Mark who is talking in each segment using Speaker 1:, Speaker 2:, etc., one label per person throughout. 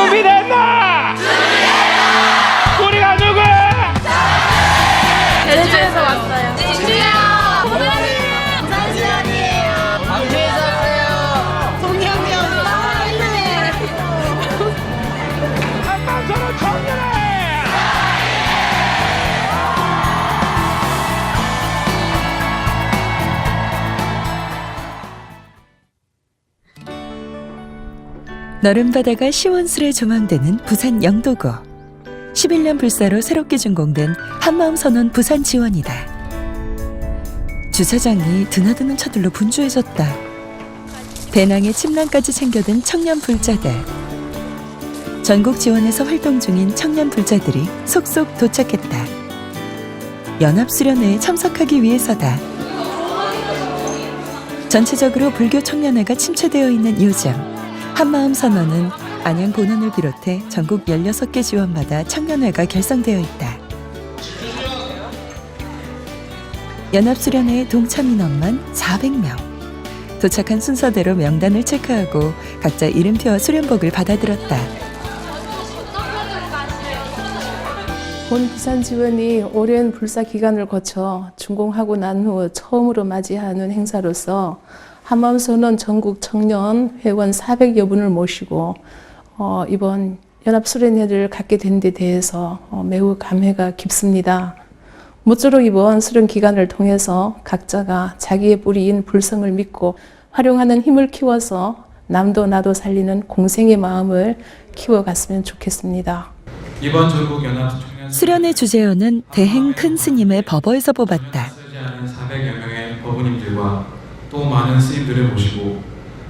Speaker 1: 준비됐나?
Speaker 2: 너른 바다가 시원스레 조망되는 부산 영도구. 11년 불사로 새롭게 준공된 한마음 선언 부산 지원이다. 주차장이 드나드는 차들로 분주해졌다. 배낭에 침낭까지 챙겨든 청년 불자들. 전국 지원에서 활동 중인 청년 불자들이 속속 도착했다. 연합 수련회에 참석하기 위해서다. 전체적으로 불교 청년회가 침체되어 있는 요즘 한마음 선언은 안양 본원을 비롯해 전국 16개 지원마다 청년회가 결성되어 있다. 연합수련회의 동참 인원만 400명. 도착한 순서대로 명단을 체크하고 각자 이름표와 수련복을 받아들었다.
Speaker 3: 본 부산 지원이 오랜 불사 기간을 거쳐 준공하고 난 후 처음으로 맞이하는 행사로서 한마음선언 전국 청년 회원 400여 분을 모시고 어, 이번 연합수련회를 갖게 된 데 대해서 어, 매우 감회가 깊습니다. 모쪼록 이번 수련 기간을 통해서 각자가 자기의 뿌리인 불성을 믿고 활용하는 힘을 키워서 남도 나도 살리는 공생의 마음을 키워갔으면 좋겠습니다.
Speaker 4: 이번 전국 연합 청년
Speaker 2: 수련회 주제어는 대행 큰 스님의 법어에서 뽑았다.
Speaker 4: 쓰지 않은 400여 명의 법우님들과 또 많은 스님들을 모시고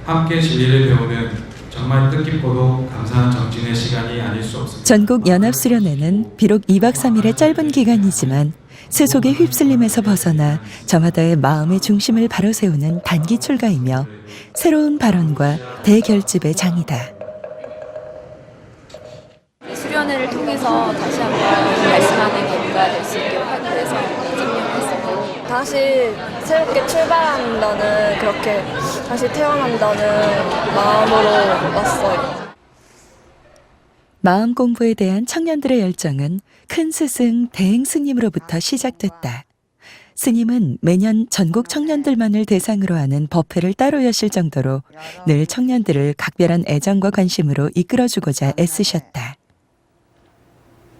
Speaker 4: 함께 진리를 배우는 정말 뜻깊고도 감사한 정진의 시간이 아닐 수 없습니다.
Speaker 2: 전국 연합 수련회는 비록 2박 3일의 짧은 기간이지만 세속의 휩쓸림에서 벗어나 저마다의 마음의 중심을 바로 세우는 단기 출가이며 새로운 발언과 대결집의 장이다.
Speaker 5: 수련회를 통해서 다시 한번 말씀하는 계기가 될수 있기를 하늘에서 증명했습니 다.
Speaker 6: 다시 새롭게 출발한다는 그렇게 다시 태어난다는 마음으로 왔어요.
Speaker 2: 마음 공부에 대한 청년들의 열정은 큰 스승 대행 스님으로부터 시작됐다. 스님은 매년 전국 청년들만을 대상으로 하는 법회를 따로 여실 정도로 늘 청년들을 각별한 애정과 관심으로 이끌어주고자 애쓰셨다.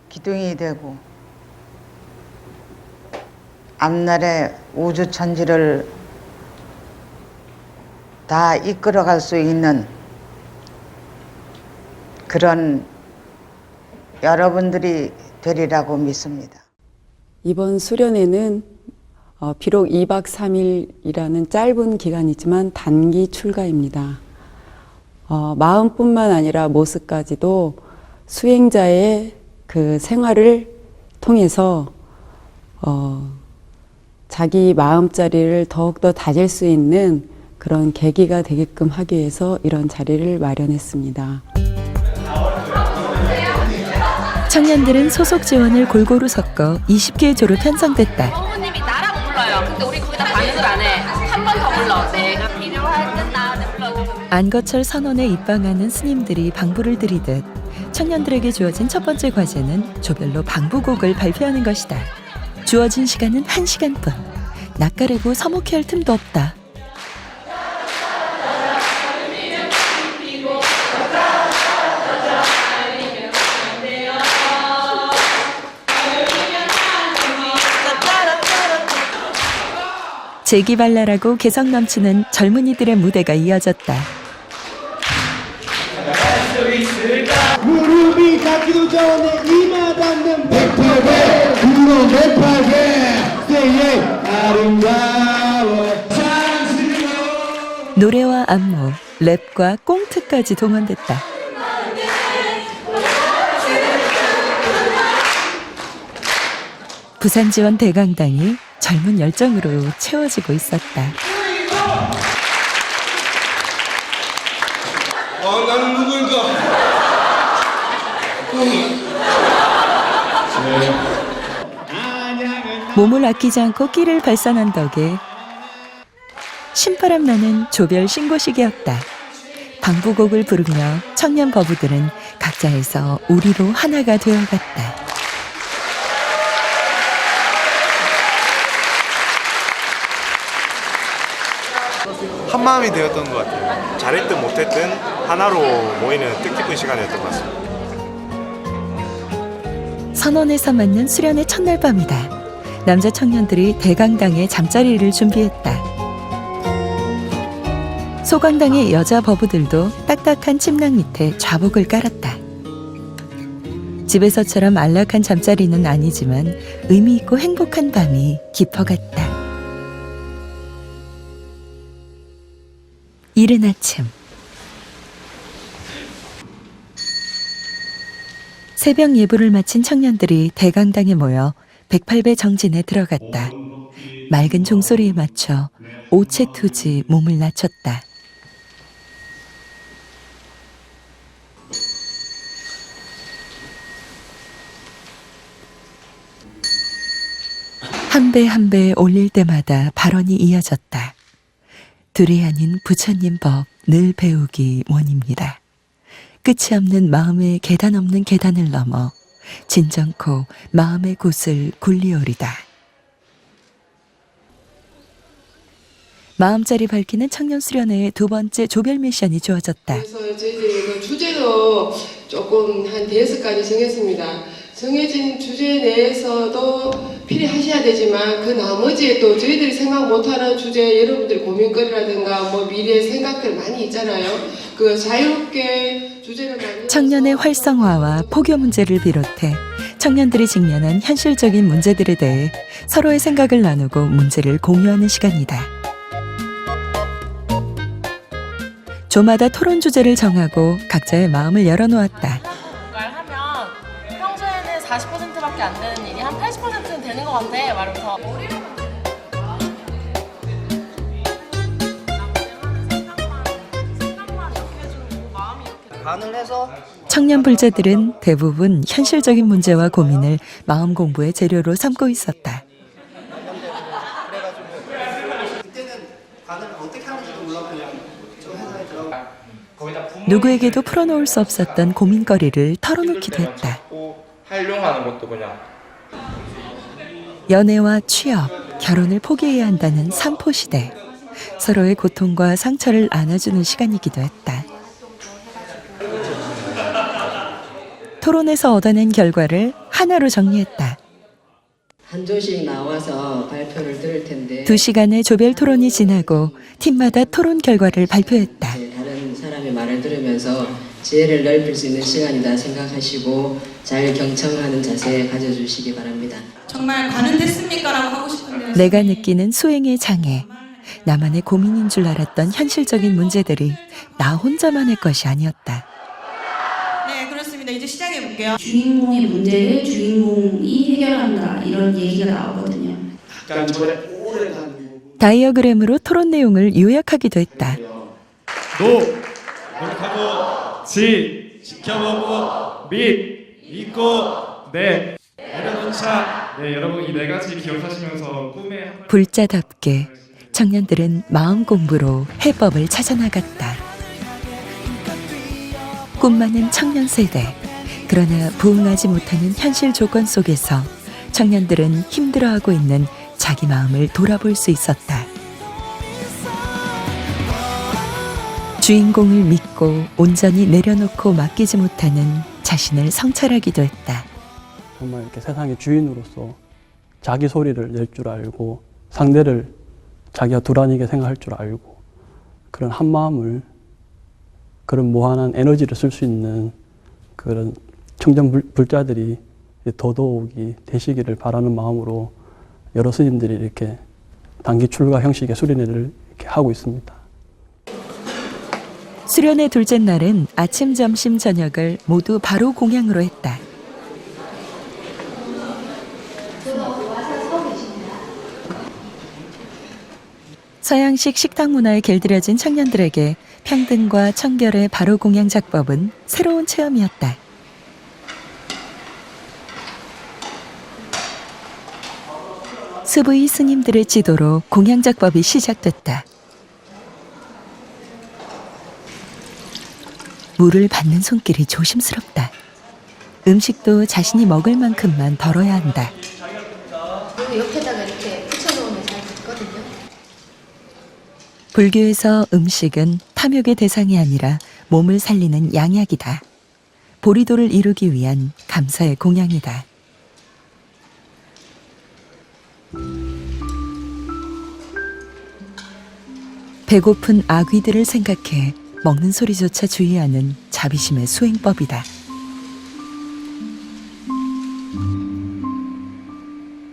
Speaker 7: 기둥이 되고 앞날의 우주 천지를 다 이끌어갈 수 있는 그런 여러분들이 되리라고 믿습니다.
Speaker 8: 이번 수련회는 어, 비록 2박 3일이라는 짧은 기간이지만 단기 출가입니다. 어, 마음뿐만 아니라 모습까지도 수행자의 그 생활을 통해서 어, 자기 마음자리를 더욱더 다질 수 있는 그런 계기가 되게끔 하기 위해서 이런 자리를 마련했습니다.
Speaker 2: 청년들은 소속 지원을 골고루 섞어 20개의 조로 편성됐다.
Speaker 9: 부모님이 나라고 불러요. 근데 우리 거기다 반응을 안 해. 한 번 더 불러. 내가 필요할 땐 나한테 불러줘.
Speaker 2: 안거철 선언에 입방하는 스님들이 방부를 들이듯 청년들에게 주어진 첫 번째 과제는 조별로 방부곡을 발표하는 것이다. 주어진 시간은 한시간뿐 낯가리고 서먹해 할 틈도 없다. 재기발랄하고 개성 넘치는 젊은이들의 무대가 이어졌다.
Speaker 1: 무릎이 닿기도 전에 구로 백팔배 세예 아름다워
Speaker 2: 노래와 안무, 랩과 꽁트까지 동원됐다. 부산 지원 대강당이 젊은 열정으로 채워지고 있었다.
Speaker 1: 아 나는 누구인가
Speaker 2: 몸을 아끼지 않고 끼를 발산한 덕에 신바람 나는 조별 신고식이었다. 방부곡을 부르며 청년 거부들은 각자 각자에서 우리로 하나가 되어갔다.
Speaker 10: 한 마음이 되었던 것 같아요. 잘했든 못했든 하나로 모이는 뜻깊은 시간이었던 것 같습니다.
Speaker 2: 선원에서 맞는 수련의 첫날 밤이다. 남자 청년들이 대강당에 잠자리를 준비했다. 소강당의 여자 버부들도 딱딱한 침낭 밑에 좌복을 깔았다. 집에서처럼 안락한 잠자리는 아니지만 의미 있고 행복한 밤이 깊어갔다. 이른 아침 새벽 예불을 마친 청년들이 대강당에 모여 108배 정진에 들어갔다. 맑은 종소리에 맞춰 오체투지 몸을 낮췄다. 한 배 한 배 올릴 때마다 발언이 이어졌다. 둘이 아닌 부처님 법 늘 배우기 원입니다. 끝이 없는 마음의 계단 없는 계단을 넘어 진정코 마음의 곳을 굴리오리다. 마음자리 밝히는 청년 수련회의 두 번째 조별 미션이 주어졌다.
Speaker 11: 그래서 저희들이 그 주제도 조금 한 대여섯 가지 정했습니다. 정해진 주제 내에서도 필요하셔야 되지만 그 나머지에 또 저희들이 생각 못하는 주제 여러분들 고민거리라든가 뭐 미래 생각들 많이 있잖아요. 그 자유롭게 주제를 만들어서
Speaker 2: 청년의 활성화와 포교 문제를 비롯해 청년들이 직면한 현실적인 문제들에 대해 서로의 생각을 나누고 문제를 공유하는 시간이다. 조마다 토론 주제를 정하고 각자의 마음을 열어놓았다.
Speaker 9: 뭔가를 하면 평소에는 40%밖에 안 되는 일이 한 80%는 되는 것 같아. 말하면서
Speaker 2: 청년 불자들은 대부분 현실적인 문제와 고민을 마음 공부의 재료로 삼고 있었다. 누구에게도 풀어놓을 수 없었던 고민거리를 털어놓기도 했다.
Speaker 1: 활용하는 것도 그냥
Speaker 2: 연애와 취업, 결혼을 포기해야 한다는 삼포 시대. 서로의 고통과 상처를 안아주는 시간이기도 했다. 토론에서 얻어낸 결과를 하나로 정리했다.
Speaker 12: 한 조씩 나와서 발표를 들을 텐데
Speaker 2: 두 시간의 조별 토론이 지나고 팀마다 토론 결과를 발표했다.
Speaker 12: 이제 다른 사람의 말을 들으면서 지혜를 넓힐 수 있는 시간이다 생각하시고 잘 경청하는 자세 가져주시기 바랍니다.
Speaker 13: 정말 가능됐습니까 라고 하고 싶은데
Speaker 2: 내가 느끼는 수행의 장애, 나만의 고민인 줄 알았던 현실적인 문제들이 나 혼자만의 것이 아니었다.
Speaker 13: 네 그렇습니다 이제 시작해 볼게요
Speaker 14: 주인공의 문제를 주인공이 해결한다 이런 얘기가 나오거든요.
Speaker 1: 약간 저에 오래 가는
Speaker 2: 다이어그램으로 토론 내용을 요약하기도 했다.
Speaker 4: 노 노력하고 지 지켜보고 믿 믿고 네네 여러분 이 네 가지 기억하시면서 꿈에 한
Speaker 2: 불자답게 청년들은 마음 공부로 해법을 찾아나갔다. 꿈 많은 청년 세대. 그러나 부응하지 못하는 현실 조건 속에서 청년들은 힘들어하고 있는 자기 마음을 돌아볼 수 있었다. 주인공을 믿고 온전히 내려놓고 맡기지 못하는 자신을 성찰하기도 했다.
Speaker 15: 정말 이렇게 세상의 주인으로서 자기 소리를 낼 줄 알고 상대를 자기가 두라니게 생각할 줄 알고 그런 한 마음을 그런 무한한 에너지를 쓸 수 있는 그런 청정 불- 불자들이 더더욱이 되시기를 바라는 마음으로 여러 스님들이 이렇게 단기 출가 형식의 수련회를 이렇게 하고 있습니다.
Speaker 2: 수련의 둘째 날은 아침, 점심, 저녁을 모두 바로 공양으로 했다. 서양식 식당 문화에 길들여진 청년들에게 평등과 청결의 바로 공양 작법은 새로운 체험이었다. 스부이 스님들의 지도로 공양 작법이 시작됐다. 물을 받는 손길이 조심스럽다. 음식도 자신이 먹을 만큼만 덜어야 한다.
Speaker 5: 옆에다가 이렇게 붙여놓으면 잘 붙거든요.
Speaker 2: 불교에서 음식은 탐욕의 대상이 아니라 몸을 살리는 양약이다. 보리도를 이루기 위한 감사의 공양이다. 배고픈 아귀들을 생각해 먹는 소리조차 주의하는 자비심의 수행법이다.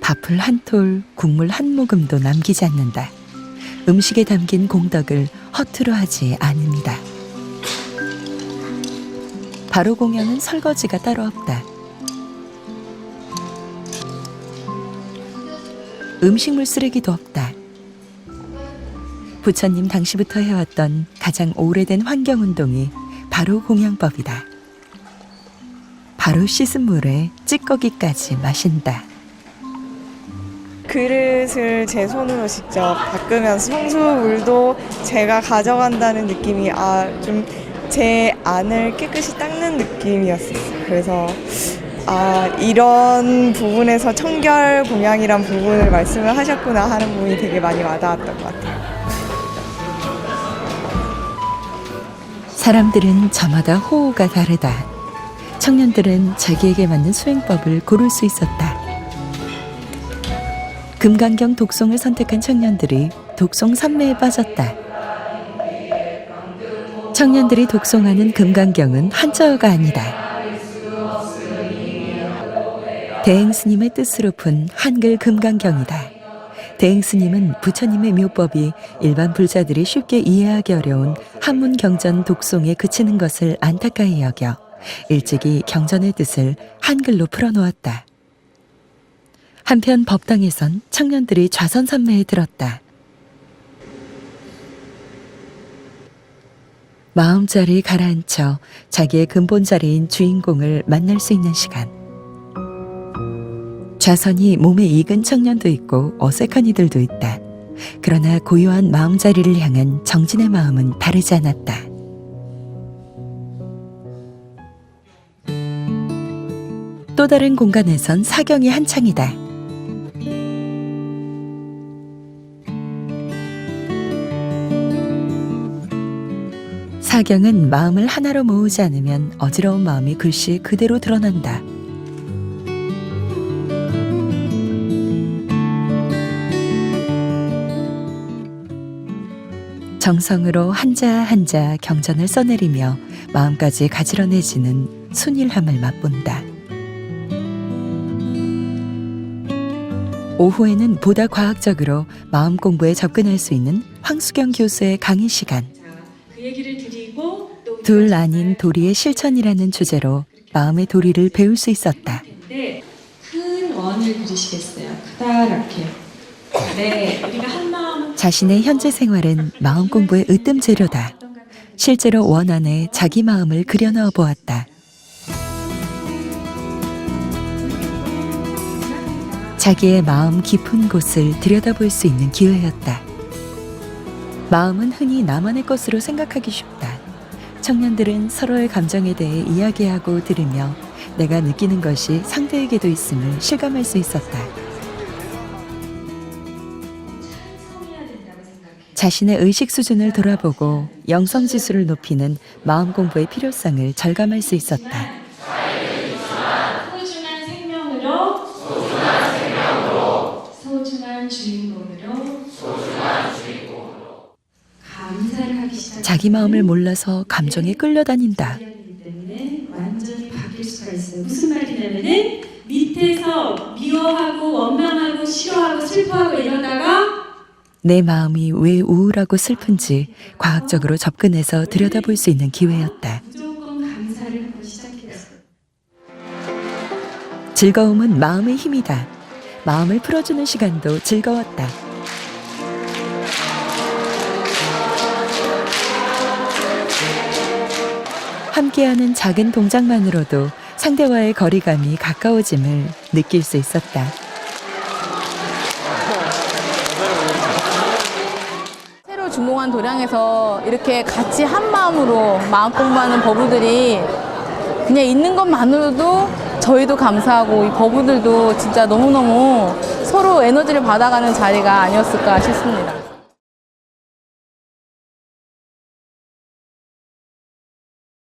Speaker 2: 밥을 한 톨, 국물 한 모금도 남기지 않는다. 음식에 담긴 공덕을 허투루 하지 않습니다. 바로 공양은 설거지가 따로 없다. 음식물 쓰레기도 없다. 부처님 당시부터 해왔던 가장 오래된 환경운동이 바로 공양법이다. 바로 씻은 물에 찌꺼기까지 마신다.
Speaker 16: 그릇을 제 손으로 직접 닦으면서 성수물도 제가 가져간다는 느낌이 아 좀 제 안을 깨끗이 닦는 느낌이었어요. 그래서 아 이런 부분에서 청결 공양이란 부분을 말씀을 하셨구나 하는 부분이 되게 많이 와닿았던 것 같아요.
Speaker 2: 사람들은 저마다 호호가 다르다. 청년들은 자기에게 맞는 수행법을 고를 수 있었다. 금강경 독송을 선택한 청년들이 독송 삼매에 빠졌다. 청년들이 독송하는 금강경은 한자어가 아니다. 대행 스님의 뜻으로 푼 한글 금강경이다. 대행스님은 부처님의 묘법이 일반 불자들이 쉽게 이해하기 어려운 한문 경전 독송에 그치는 것을 안타까이 여겨 일찍이 경전의 뜻을 한글로 풀어놓았다. 한편 법당에선 청년들이 좌선삼매에 들었다. 마음자리 가라앉혀 자기의 근본 자리인 주인공을 만날 수 있는 시간. 좌선이 몸에 익은 청년도 있고 어색한 이들도 있다. 그러나 고요한 마음자리를 향한 정진의 마음은 다르지 않았다. 또 다른 공간에선 사경이 한창이다. 사경은 마음을 하나로 모으지 않으면 어지러운 마음이 글씨 그대로 드러난다. 정성으로 한자 한자 경전을 써내리며 마음까지 가지런해지는 순일함을 맛본다. 오후에는 보다 과학적으로 마음 공부에 접근할 수 있는 황수경 교수의 강의 시간. 둘 아닌 도리의 실천이라는 주제로 마음의 도리를 배울 수 있었다.
Speaker 17: 근데 큰 원을 그리시겠어요. 크다랗게. 네,
Speaker 2: 자신의 현재 생활은 마음 공부의 으뜸 재료다. 실제로 원 안에 자기 마음을 그려넣어 보았다. 자기의 마음 깊은 곳을 들여다볼 수 있는 기회였다. 마음은 흔히 나만의 것으로 생각하기 쉽다. 청년들은 서로의 감정에 대해 이야기하고 들으며 내가 느끼는 것이 상대에게도 있음을 실감할 수 있었다. 자신의 의식 수준을 돌아보고 영성 지수를 높이는 마음 공부의 필요성을 절감할 수 있었다.
Speaker 17: 소중한 생명으로 소중한 주인공으로 감사를 하기 시작.
Speaker 2: 자기 마음을 몰라서 감정에 끌려다닌다.
Speaker 17: 때문에 완전히 바뀔 수가 있어요. 무슨 말이냐면은 밑에서 미워하고 원망하고 싫어하고 슬퍼하고 이러다가
Speaker 2: 내 마음이 왜 우울하고 슬픈지 과학적으로 접근해서 들여다볼 수 있는 기회였다. 즐거움은 마음의 힘이다. 마음을 풀어주는 시간도 즐거웠다. 함께하는 작은 동작만으로도 상대와의 거리감이 가까워짐을 느낄 수 있었다.
Speaker 18: 귀한 도량에서 이렇게 같이 한 마음으로 마음 공부하는 버부들이 그냥 있는 것만으로도 저희도 감사하고 이 버부들도 진짜 너무너무 서로 에너지를 받아가는 자리가 아니었을까 싶습니다.